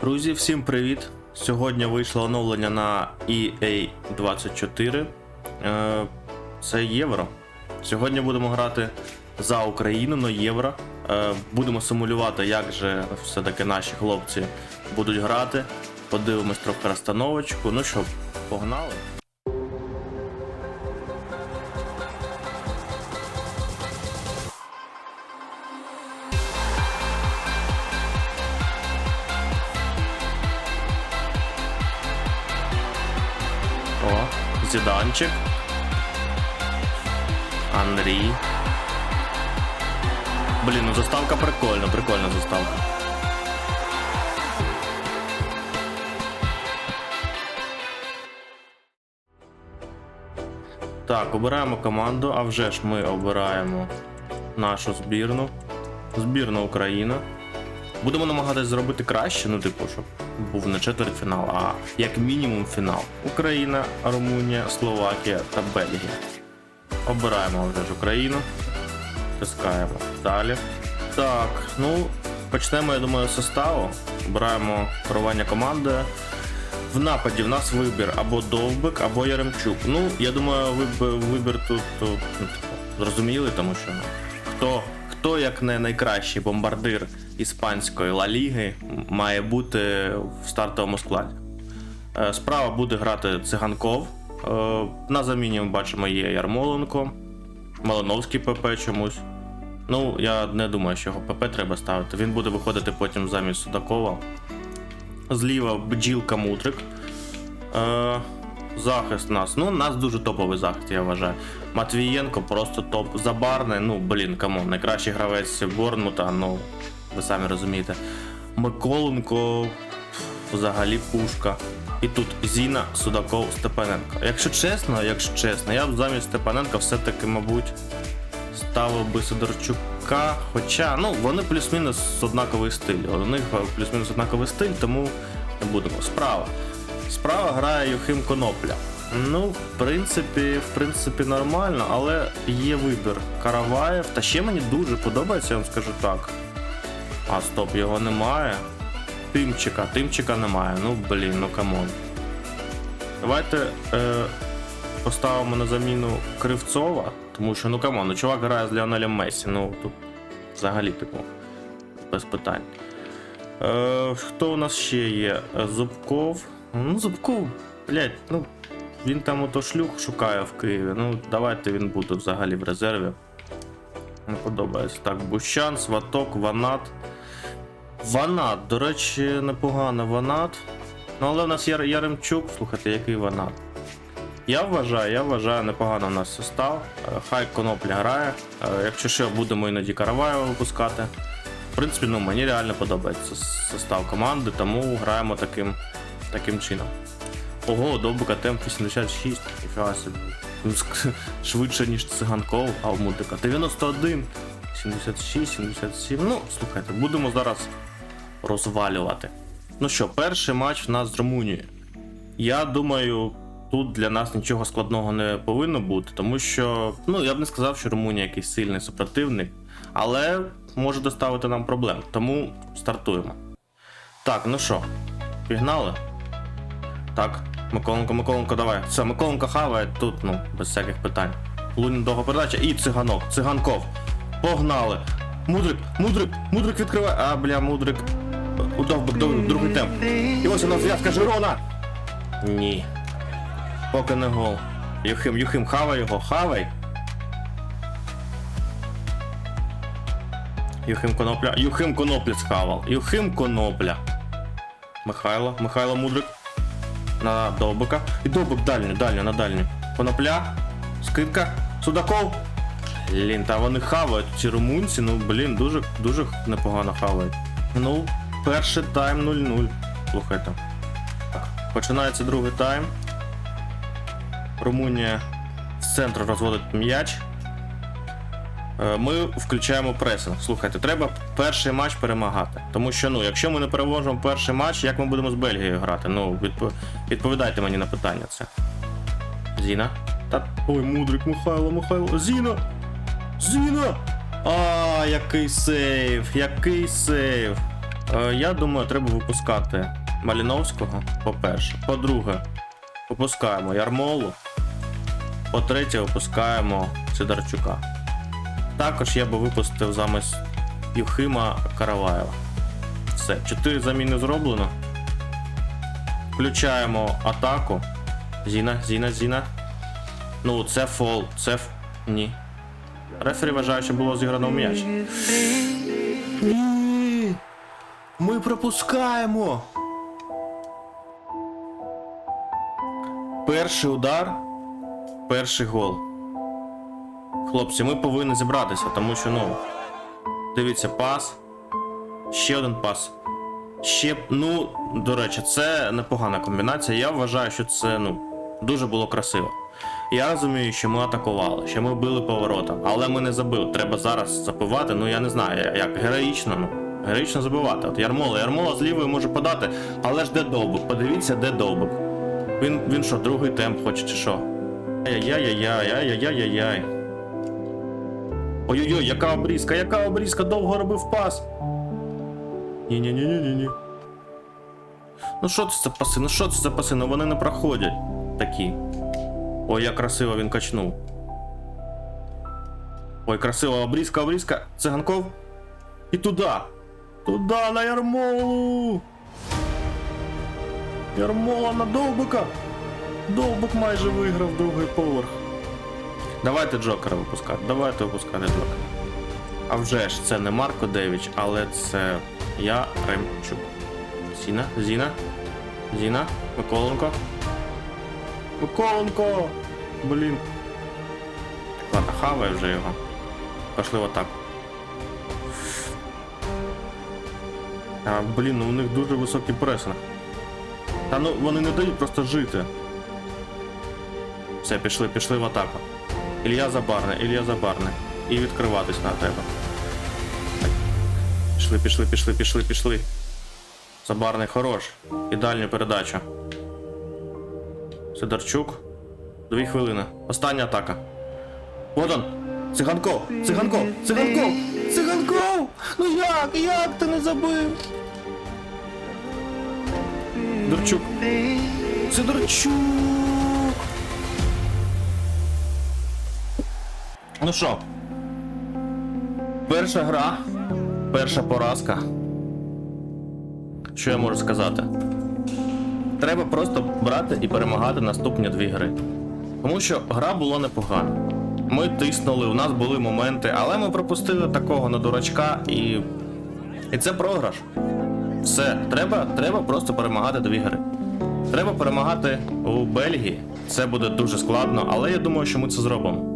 Друзі, всім привіт! Сьогодні вийшло оновлення на EA 24. Е, Це євро. Сьогодні будемо грати за Україну на євро. Е, Будемо симулювати, як же все-таки наші хлопці будуть грати. Подивимось трохи розстановочку. Ну що, погнали? О, Зіданчик. Андрій. Блін, ну заставка прикольна, прикольна заставка. Так, обираємо команду, а вже ж ми обираємо нашу збірну. Збірна Україна. Будемо намагатись зробити краще, ну, типу, щоб був не четвертьфінал, а як мінімум фінал. Україна, Румунія, Словакія та Бельгія. Обираємо вже ж Україну. Тискаємо далі. Так, ну, почнемо, я думаю, з составу. Обираємо керування команди. В нападі в нас вибір або Довбик, або Яремчук. Ну, я думаю, вибір, тут ну, типу, зрозуміли, тому що ну, хто, хто як не найкращий бомбардир іспанської Ла Ліги має бути в стартовому складі. Е, Справа буде грати циганков. Е, На заміні ми бачимо є Ярмоленко, Малиновський ПП чомусь. Ну, я не думаю, що його ПП треба ставити. Він буде виходити потім замість Судакова. Зліва бджілка Мутрик. Захист нас. Ну, у нас дуже топовий захист, я вважаю. Матвієнко просто топ. Забарний, ну, блін, камон, найкращий гравець Борнмута, ну, ви самі розумієте. Миколенко взагалі пушка. І тут Зіна, Судаков, Степаненко. Якщо чесно, якщо чесно, я б замість Степаненка все-таки, мабуть, ставив би Сидорчука. Хоча, ну, вони плюс-мінус однаковий стиль. У них плюс-мінус однаковий стиль, тому не будемо. Справа. Справа грає Юхим Конопля. Ну, в принципі, в принципі, нормально, але є вибір Караваєв. Та ще мені дуже подобається, я вам скажу так. А, стоп, його немає. Тимчика, Тимчика немає. Ну, блін, ну камон. Давайте е, поставимо на заміну Кривцова, тому що, ну камон, ну чувак грає з Леонелем Месі. Ну, тут взагалі, типу, без питань. Е, хто у нас ще є? Зубков. Ну, Зубков, блядь, ну, він там ото шлюх шукає в Києві. Ну, давайте він буде взагалі в резерві. Не подобається. Так, Бущан, Сваток, Ванат. Ванат, до речі, непогано Ванат. Ну, але в нас Яр- Яремчук, слухайте, який Ванат. Я вважаю, я вважаю, непогано у нас состав. Е, Хай конопля грає. Е, Якщо що, будемо іноді Караваєва випускати. В принципі, ну, мені реально подобається состав команди, тому граємо таким, таким чином. Ого, довбика темп 86, ніфіга собі. Ну, Швидше, ніж циганков, а у мультика 91, 76, 77. Ну, слухайте, будемо зараз розвалювати. Ну що, перший матч в нас з Румунією. Я думаю, тут для нас нічого складного не повинно бути, тому що, ну, я б не сказав, що Румунія якийсь сильний супротивник, але може доставити нам проблем. Тому стартуємо. Так, ну що, пігнали? Так, Миколенко, Миколенко, давай. Все, Миколенко хаває тут, ну, без всяких питань. Лунін довга передача і циганок, циганков. Погнали. Мудрик, мудрик, мудрик відкриває. А, бля, мудрик. Удовбик, дов- другий темп. І ось у нас зв'язка Жирона. Ні. Поки не гол. Юхим, Юхим, хавай його, хавай. Юхим Конопля. Юхим Конопля схавав. Юхим Конопля. Михайло, Михайло Мудрик. На Довбика. І Довбик дальню, дальню, на дальню. Конопля. Скидка. Судаков. Блін, та вони хавають ці румунці, ну блін, дуже дуже непогано хавають. Ну, перший тайм 0-0. Слухайте. Починається другий тайм. Румунія з центру розводить м'яч. Е, Ми включаємо пресинг. Слухайте, треба перший матч перемагати. Тому що, ну, якщо ми не переможемо перший матч, як ми будемо з Бельгією грати? Ну, відповідайте мені на питання це. Зіна. Та ой, мудрик, Михайло, Михайло. Зіна! Зіна! А, який сейв! Який сейв! Е, я думаю, треба випускати Маліновського, по-перше. По-друге, випускаємо Ярмолу. По-третє, випускаємо Сидорчука. Також я би випустив замість Юхима Караваєва. Все, 4 заміни зроблено. Включаємо атаку. Зіна, Зіна, Зіна. Ну, це фол, це. Ні. Рефері вважає, що було зіграно в м'яч. Ні. Ми пропускаємо. Перший удар, перший гол. Хлопці, ми повинні зібратися, тому що, ну. Дивіться, пас. Ще один пас. Ще, ну, до речі, це непогана комбінація. Я вважаю, що це, ну, дуже було красиво. Я розумію, що ми атакували, що ми били поворотом, але ми не забили. Треба зараз забивати, ну я не знаю, як героїчно, ну. Героїчно забивати. От Ярмола, Ярмола з лівої може подати, але ж де довбик? Подивіться, де довбик. Він, він що, другий темп хоче чи що? Ай-яй-яй-яй-яй-яй-яй-яй. Ой-ой-ой, яка обрізка, яка обрізка, довго робив пас. Ні-ні-ні-ні-ні. Ну що це за паси? Ну що це за паси? Ну вони не проходять такі. Ой, як красиво він качнув. Ой, красива обрізка, обрізка. Циганков. І туди. Туди, на ярмолу. Ярмола на довбика. Довбик майже виграв другий поверх. Давайте Джокера випускати. Давайте випускати Джокера. А вже ж це не Марко Девіч, але це я Ремчук. Зіна, Зіна, Зіна, Миколенко. Миколенко! Блін. Ладно, хавай вже його. Пошли в атаку. А, блін, ну у них дуже високий пресинг. Та ну вони не дають просто жити. Все, пішли, пішли в атаку. Ілля Забарне, Ілля Забарне. І відкриватись на тебе. Пішли, пішли, пішли, пішли, пішли. Забарний хорош. Ідеальну передачу. Сидорчук. Дві хвилини. Остання атака. Вот он! Циганков! Циганков! Циганков! Циганков! Ну як? Як ти не забив? Дорчук. Сидорчук! Ну що? Перша гра, перша поразка. Що я можу сказати? Треба просто брати і перемагати наступні дві гри. Тому що гра була непогана. Ми тиснули, у нас були моменти, але ми пропустили такого на дурачка і. І це програш. Все, треба, треба просто перемагати дві гри. Треба перемагати у Бельгії. Це буде дуже складно, але я думаю, що ми це зробимо.